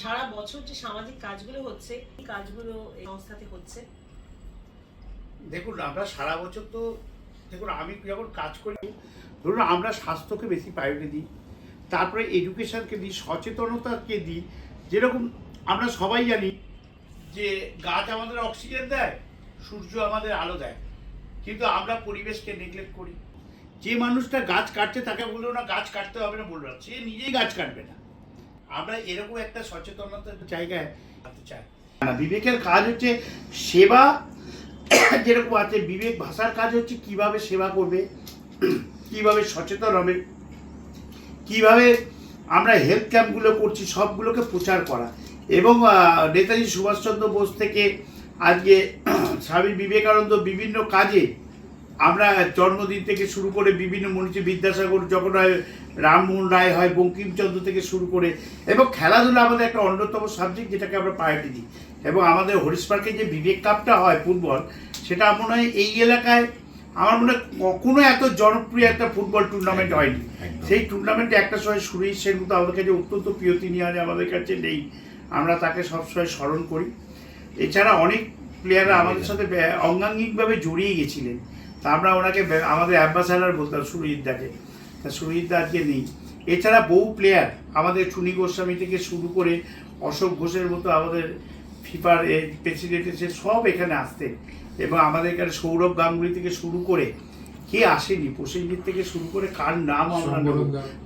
সারা বছর যে সামাজিক কাজগুলো হচ্ছে, এই কাজগুলো এই সংস্থাতে হচ্ছে? দেখুন, আমরা সারা বছর তো, দেখুন, আমি যখন কাজ করি, ধরুন আমরা স্বাস্থ্যকে বেশি প্রায়োরিটি দিই, তারপরে এডুকেশনকে দিই, সচেতনতাকে দিই, যেরকম আমরা সবাই জানি যে গাছ আমাদের অক্সিজেন দেয়, সূর্য আমাদের আলো দেয়, কিন্তু আমরা পরিবেশকে নেগলেক্ট করি। যে মানুষটা গাছ কাটছে, তাকে বলল না, গাছ কাটতে হবে না, বলল সে নিজেই গাছ কাটবে না। আমরা এরকম একটা সচেতনতার জায়গায় আনতে চাই। বিবেকের কাজ হচ্ছে সেবা, যেরকম আছে, বিবেক ভাষার কাজ হচ্ছে কীভাবে সেবা করবে, কীভাবে সচেতন হবে, কীভাবে আমরা হেলথ ক্যাম্পগুলো করছি, সবগুলোকে প্রচার করা। এবং নেতাজি সুভাষচন্দ্র বোস থেকে আজকে স্বামী বিবেকানন্দ বিভিন্ন কাজে আমরা জন্মদিন থেকে শুরু করে বিভিন্ন মনীষী বিদ্যাসাগর যখন হয় রামমোহন রায় হয় বঙ্কিমচন্দ্র থেকে শুরু করে এবং খেলাধুলা আমাদের একটা অন্যতম সাবজেক্ট যেটাকে আমরা প্রায়োরিটি দিই। এবং আমাদের হরিশ পার্কে যে বিবেক কাপটা হয় ফুটবল সেটা মনে হয় এই এলাকায় আমার মনে হয় কখনো এত জনপ্রিয় একটা ফুটবল টুর্নামেন্ট হয়নি। সেই টুর্নামেন্টে একটা সময় সুরেশ সেন মতো আমাদের কাছে অত্যন্ত প্রিয় তিনি আজ আমাদের কাছে নেই। আমরা তাকে সবসময় স্মরণ করি। এছাড়া অনেক প্লেয়াররা আমাদের সাথে অঙ্গাঙ্গিকভাবে জড়িয়ে গেছিলেন। তা আমরা ওনাকে আমাদের অ্যাম্বাসাডার বলতাম সুরজিৎ দাকে তা সুরজিৎ দা আজকে নেই। এছাড়া বহু প্লেয়ার আমাদের চুনি গোস্বামী থেকে শুরু করে অশোক ঘোষের মতো আমাদের ফিফার প্রেসিডেন্ট এসে সব এখানে আসতেন। এবং আমাদের এখানে সৌরভ গাঙ্গুলি থেকে শুরু করে কে আসেনি প্রসেনজিৎ থেকে শুরু করে কার নাম আমরা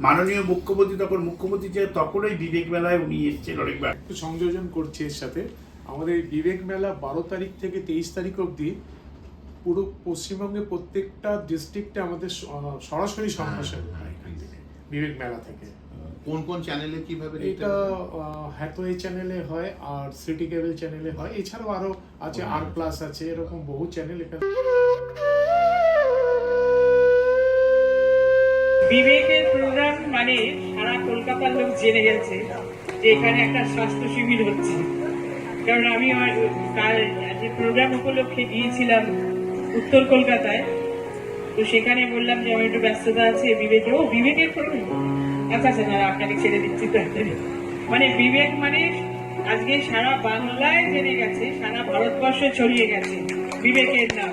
মাননীয় মুখ্যমন্ত্রী তখন মুখ্যমন্ত্রী যে তখন ওই বিবেক মেলায় উনি এসেছেন অনেকবার। একটু সংযোজন করছে এর সাথে। আমাদের বিবেক মেলা বারো তারিখ থেকে তেইশ তারিখ অবধি পুরো পশ্চিমবঙ্গে প্রত্যেকটা ডিস্ট্রিক্টে আমাদের স- সরাসরি সম্ভাষণ হয় এখান থেকে বিবেক মেলা থেকে। কোন কোন চ্যানেলে কীভাবে এটা পাবে? হ্যাথওয়ে চ্যানেলে হয় আর সিটি কেবল চ্যানেলে হয়। এছাড়াও আরও আছে আর প্লাস আছে এরকম বহু চ্যানেল এখানে। বিবেকের প্রোগ্রাম মানে সারা কলকাতার লোক জেনে গেছে যে এখানে একটা স্বাস্থ্য শিবির হচ্ছে। কারণ আমি আমার কাল যে প্রোগ্রাম উপলক্ষে গিয়েছিলাম উত্তর কলকাতায়। তো সেখানে বললাম যে, আমার একটু ব্যস্ততা আছে, বিবেকে। ও বিবেকের প্রোগ্রাম আচ্ছা আচ্ছা আপনাকে ছেড়ে দিচ্ছি তো। মানে বিবেক মানে আজকে সারা বাংলায় জেনে গেছে, সারা ভারতবর্ষে ছড়িয়ে গেছে বিবেকের নাম।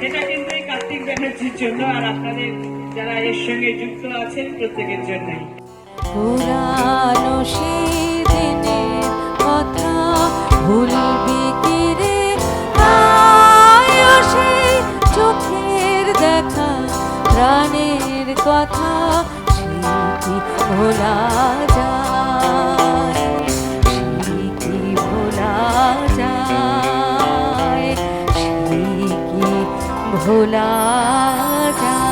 সেটা কিন্তু এই কার্তিক ব্যানার্জির জন্য আর আপনাদের যারা এর সঙ্গে যুক্ত আছেন প্রত্যেকের জন্যই। কথা স্মৃতি ভোলা যায় স্মৃতি ভোলা যায় স্মৃতি ভোলা যায়।